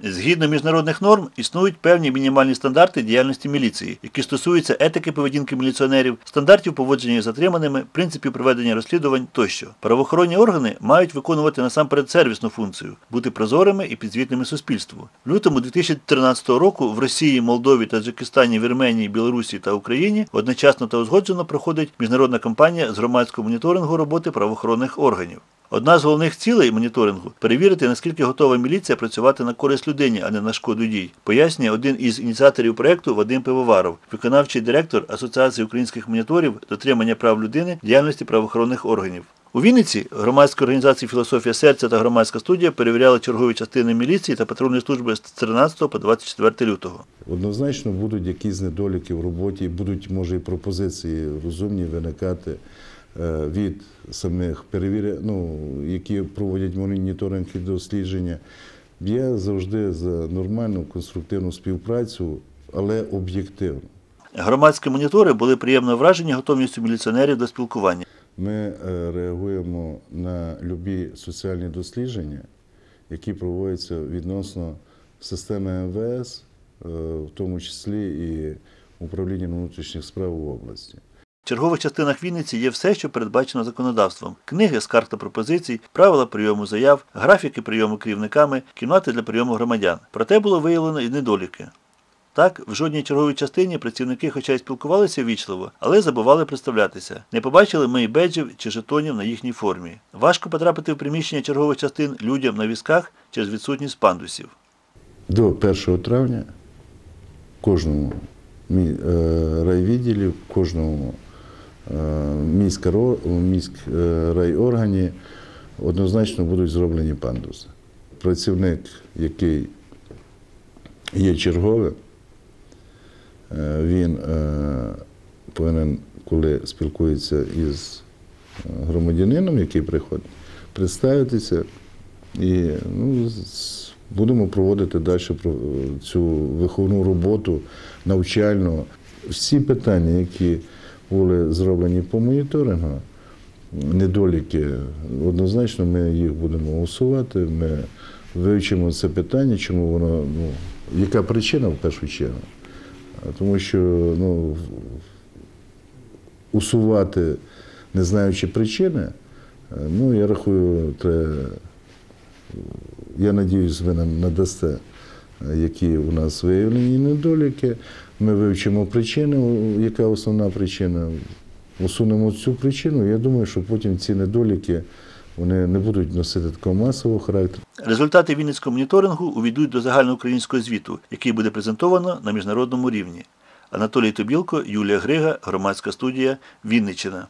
Згідно міжнародних норм, існують певні мінімальні стандарти діяльності міліції, які стосуються етики поведінки міліціонерів, стандартів поводження з затриманими, принципів проведення розслідувань тощо. Правоохоронні органи мають виконувати насамперед сервісну функцію, бути прозорими і підзвітними суспільству. В лютому 2013 року в Росії, Молдові, Таджикистані, Вірменії, Білорусі та Україні одночасно та узгоджено проходить міжнародна кампанія з громадського моніторингу роботи правоохоронних органів. Одна з головних цілей моніторингу перевірити, наскільки готова міліція працювати на користь людині, а не на шкоду дій, пояснює один із ініціаторів проєкту Вадим Пивоваров, виконавчий директор Асоціації українських моніторів дотримання прав людини діяльності правоохоронних органів. У Вінниці громадська організація Філософія серця та громадська студія перевіряли чергові частини міліції та патрульної служби з 13 по 24 лютого. Однозначно будуть якісь недоліки в роботі, будуть, може, і пропозиції розумні виникати від самих перевірень, ну, які проводять моніторинг і дослідження. Я завжди за нормальну конструктивну співпрацю, але об'єктивно. Громадські монітори були приємно вражені готовністю міліціонерів до спілкування. Ми е, реагуємо на любі соціальні дослідження, які проводяться відносно системи МВС, е, в тому числі і управління внутрішніх справ в області. В чергових частинах Вінниці є все, що передбачено законодавством: книги, скарг та пропозицій, правила прийому заяв, графіки прийому керівниками, кімнати для прийому громадян. Проте було виявлено і недоліки. Так, в жодній черговій частині працівники, хоча й спілкувалися вічливо, але забували представлятися. Не побачили ми і беджів чи жетонів на їхній формі. Важко потрапити в приміщення чергових частин людям на візках через відсутність пандусів. До 1 травня кожному е, райвідділі, в кожному міськрайоргані однозначно будуть зроблені пандуси. Працівник, який є черговим, е, він е, повинен, коли спілкується із е, громадянином, який приходить, представитися і ну, будемо проводити далі цю виховну роботу навчальну. Всі питання, які були зроблені по моніторингу, недоліки, однозначно ми їх будемо усувати. Ми вивчимо це питання, чому воно, ну, яка причина в першу чергу. Тому що ну, усувати, не знаючи причини, е, ну, я рахую, треба я надіюсь, ви нам надасте, які у нас виявлені недоліки. Ми вивчимо причину, яка основна причина. Усунемо цю причину. Я думаю, що потім ці недоліки вони не будуть носити такого масового характеру. Результати Вінницького моніторингу увійдуть до загальноукраїнського звіту, який буде презентовано на міжнародному рівні. Анатолій Тобілко, Юлія Грига, громадська студія Вінниччина.